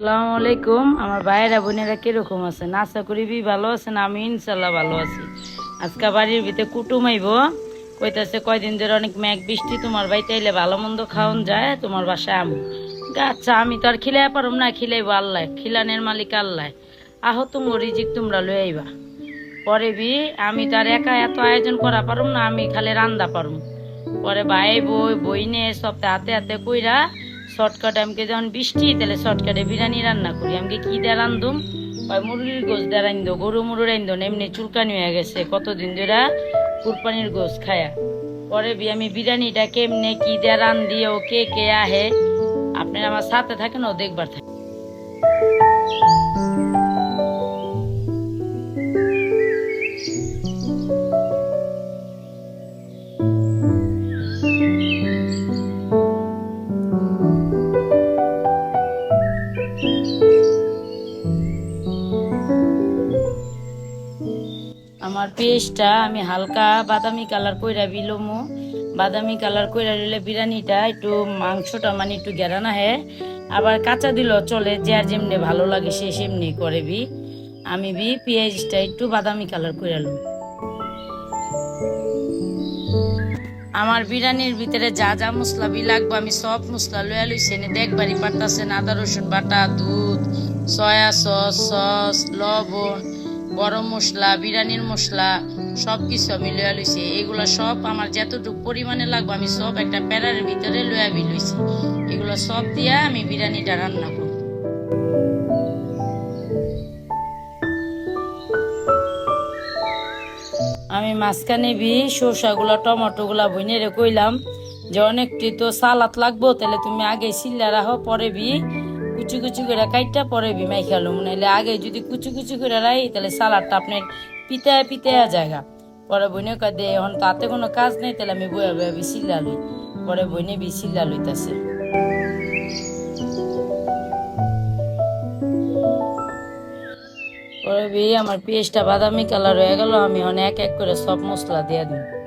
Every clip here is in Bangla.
আসসালামু আলাইকুম। আমার ভাইয়েরা, বোনেরা কীরকম আছেন? আশা করি বি ভালো আছেন, আমি ইনশাল্লাহ ভালো আছি। আজকে বাড়ির ভিতরে কুটুম আইব। কইতাছে, কয়দিন ধরে অনেক মেঘ বৃষ্টি, তোমার বাড়িতে এলে ভালো মন্দ খাওয়ান যায়, তোমার বাসায় আমি। আচ্ছা আমি তো আর খিলাই পারম না, খিলাইবো আল্লাহ, খিলানের মালিক আল্লাহ। আহ তুমি রিজিক, তোমরা লই আইবা। পরে বি, আমি তো আর একা এত আয়োজন করা পারুম না, আমি খালি রান্দা পারুম। পরে ভাই বই বই নে সপ্তাহে হাতে হাতে কইরা শর্টকাটে আমাকে যখন বৃষ্টি, তাহলে শর্টকাটে বিরিয়ানি রান্না করি। আমি কি দিয়ে রান্ধুম? বা মুরগির গোস দিয়ে রান্ধো গরু মুরু রান্ধো এমনি চুলকানি হয়ে গেছে। কতদিন ধরে কুরপানির গোস খায়া। পরে বি, আমি বিরিয়ানিটা কেমনে কি দিয়ে রান্ধি ও কে কে আহে, আপনারা আমার সাথে থাকেন, ও দেখবার থাকেন পেস্টটা আমি হালকা বাদামি কালার কইরা বিলমু। বাদামি কালার কইরা দিলে বিরিয়ানিটা একটু মাংসটা মানে একটু গেরান আহে আবার কাঁচা দিলেও চলে যে আর যেমনি ভালো লাগে সে সেমনি করে বি। আমি বি পেঁয়াজটা একটু বাদামি কালার কইরা লুম আমার বিরিয়ানির ভিতরে যা যা মশলা বি লাগবে, আমি সব মশলা লইয়া লইছি। এনে দেখবারই পারতাছেন আদা রসুন বাটা, দুধ, সয়া সস সস, লবণ। গরম মশলা, বিরিয়ানির মশলা সব কিছু আমি লইয়া লইছি। এগুলো সব আমার যতটুকু পরিমাণে লাগবে, আমি সব একটা প্যারার ভিতরে লইয়া বি লইছি। এগুলো সব দিয়া আমি বিরিয়ানিটা রান্না করব। আমি মাঝখানে বি শসাগুলো টমেটোগুলা রে কইলাম যে অনেকটি তো সালাদ লাগবো, তাহলে তুমি আগে সিল্লা রাখো পরে বি কুচি কুচি করে কাইটটা পরে বি মাই মনে নাহলে আগে যদি কুচি কুচি করে রাখি তাহলে সালাদটা আপনার পিতায় পিতায় জায়গা। পরে বইনে কয়, দে, এখন তাতে কোনো কাজ নেই, তাহলে আমি বইয়া বইয়া বি সিল্লা লই। পরে বইনে বি সিল্লা লইতাছে। পরে বি, আমার পেঁয়াজটা বাদামি কালার হয়ে গেল, আমি অনেক এক করে সব মশলা দিয়ে দিই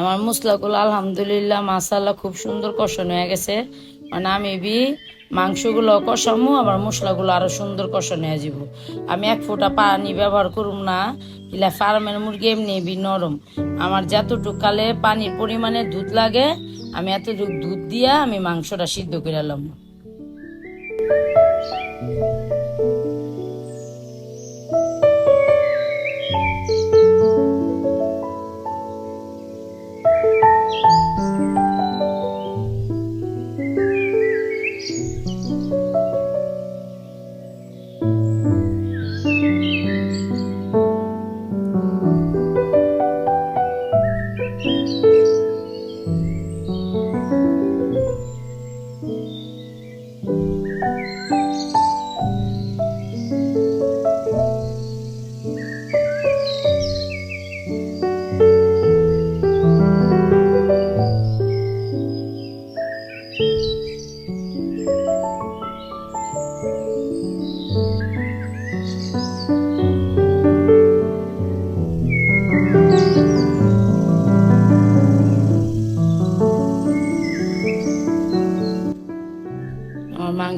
আমার মশলাগুলো আলহামদুলিল্লাহ মাসাল্লাহ খুব সুন্দর কষানো হয়ে গেছে। মানে আমি বি মাংসগুলো কষামু, আবার মশলাগুলো আরও সুন্দর কষানো হয়ে যাব আমি এক ফোঁটা পানি ব্যবহার করুম না, ইলা ফার্মের মুরগি এমনি বি নরম। আমার যতটুকু কালে পানির পরিমাণে দুধ লাগে, আমি এতটুকু দুধ দিয়া আমি মাংসটা সিদ্ধ করে এলাম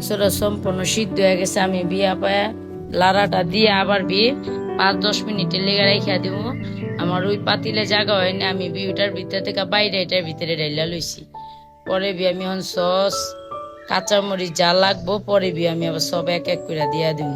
মাংসটা সম্পূর্ণ সিদ্ধ হয়ে গেছে, আমি বিয়া পায়া লাড়াটা দিয়ে আবার বিয়ে পাঁচ দশ মিনিটের লেগে রেখে দিব। আমার ওই পাতিলে জায়গা হয়নি, আমি বিউটার ভিতরে থেকে বাইরে এটার ভিতরে ডাইলা লইছি। পরে বি আমি এখন সস, কাঁচামরিচ যা লাগবো, পরে বি আমি আবার সব এক এক করে দিয়া দিব।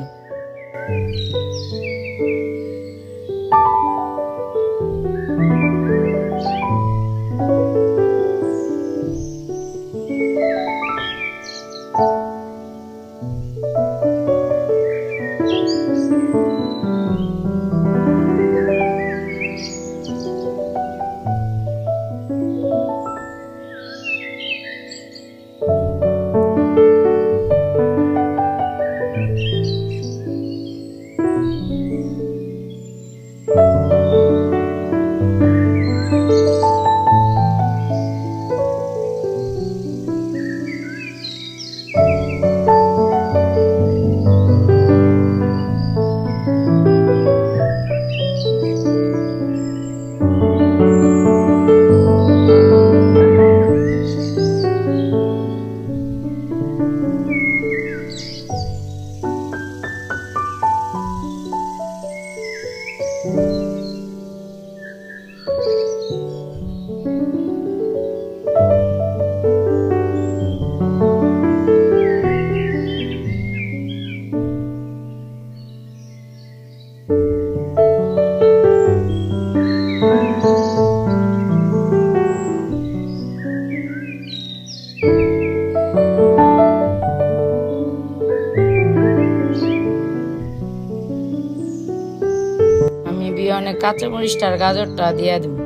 বিয়নে আর গাজরটা দিয়ে দিব।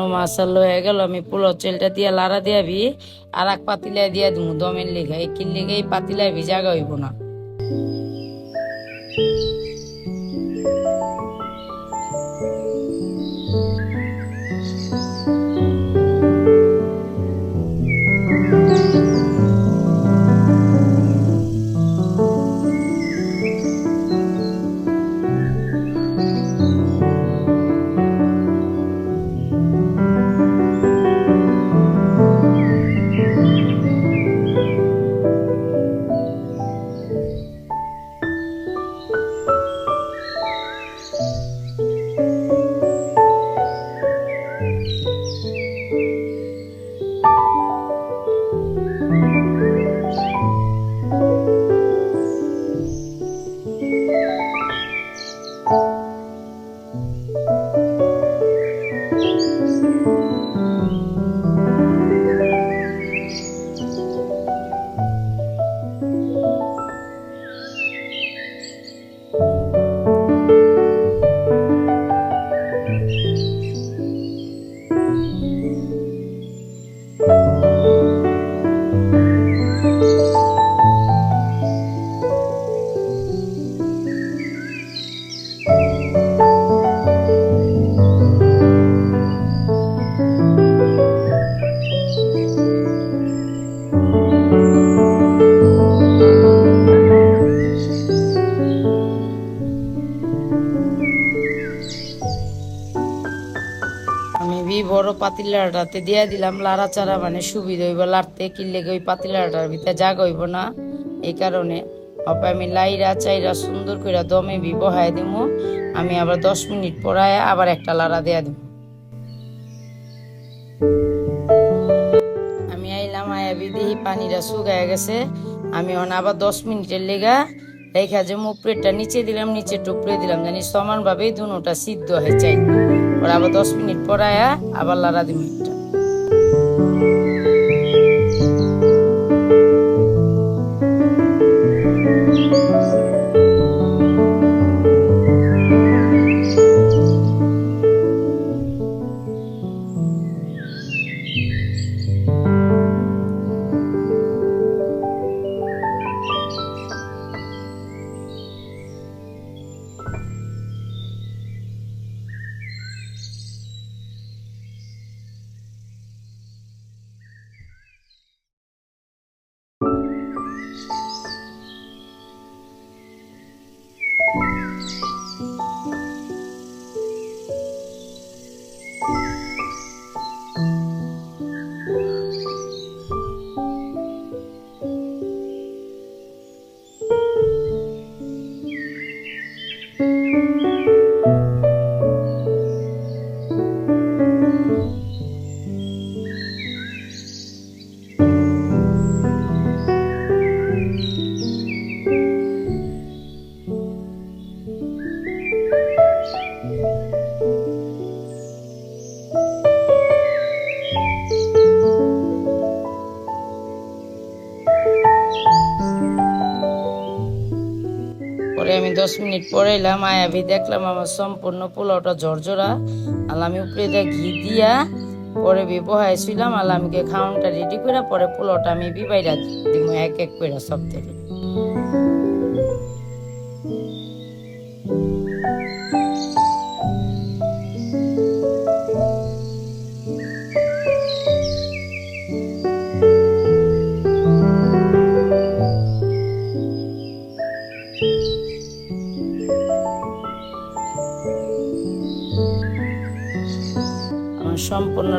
সম্পূর্ণ মাসাল হয়ে গেল, আমি পোলাও চেলটা দিয়ে লাড়া দিয়াবি আর এক পাতিলায় দিয়া দিমু। দমের লেখা এই কিল লেগে এই পাতিলায় ভিজাগা হইব না। পাতিলাটাতে দিয়ে দিলাম লাড়া চারা মানে সুবিধা হইব, লাড়তে কিনলে ওই পাতিলাটার ভিতরে জাগা হইব না? এই কারণে অপে আমি লাইরা চাইরা সুন্দর করে দমে বি বহায় দিব আমি আবার দশ মিনিট পরায় আবার একটা লাড়া দেয়া দিব আমি আইলাম আয়াবি দিহি পানিটা শুকায় গেছে, আমি এখন আবার দশ মিনিটের লেগা রেখা যে মুপড়েটা নিচে দিলাম, নিচে টুপড়ে দিলাম জানি সমানভাবেই দুটা সিদ্ধ হয়ে চাই ওরা আবার দশ মিনিট পরায়া আবার লাড়া দিম। আমি দশ মিনিট পরে এলাম, আয়াবি দেখলাম আমার সম্পূর্ণ পোলাওটা ঝরঝরা। আর আমি উপরে দিয়ে ঘি দিয়া পরে বিবাহ ছিলাম আর আমিকে খাওয়ানটা রেডি করে পরে পোলাওটা আমি বিবাইরা দিব এক এক করে সব থেকে।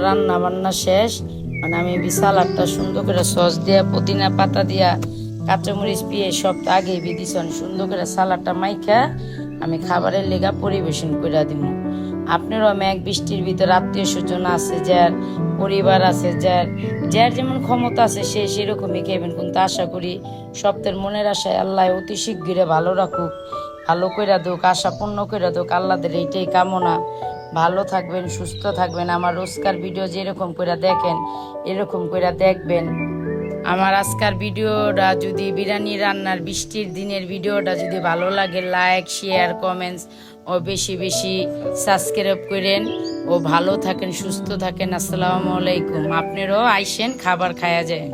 রান্না বান্না শেষ। মানে আমি বিশালারটা সুন্দর করে সস দিয়া, পুদিনা পাতা দিয়া, কাঁচামরিচ পিয়ে সব তো আগেই বিদিছন সুন্দর করে সালাডটা মাইখা আমি খাবারের লেগা পরিবেশন করে দিব আপনারও এক বৃষ্টির ভিতরে আত্মীয় স্বজন আছে, যার পরিবার আছে, যার যার যেমন ক্ষমতা আছে, সে সেরকমই খাইবেন। কিন্তু আশা করি সপ্তাহের মনের আশায় আল্লাহ অতি শিগগিরে ভালো রাখুক, ভালো কইরা দোক আশা পূর্ণ কইরা দোক, আল্লাহদের এইটাই কামনা। ভালো থাকবেন, সুস্থ থাকবেন। আমার রোজকার ভিডিও যেরকম করে দেখেন, এরকম করে দেখবেন। আমার আজকার ভিডিওটা যদি বিরিয়ানি রান্নার বৃষ্টির দিনের ভিডিওটা যদি ভালো লাগে, লাইক, শেয়ার, কমেন্টস, ও বেশি বেশি সাবস্ক্রাইব করেন। ও ভালো থাকেন, সুস্থ থাকেন। আসসালামু আলাইকুম। আপনারাও আইসেন, খাবার খায়া যায়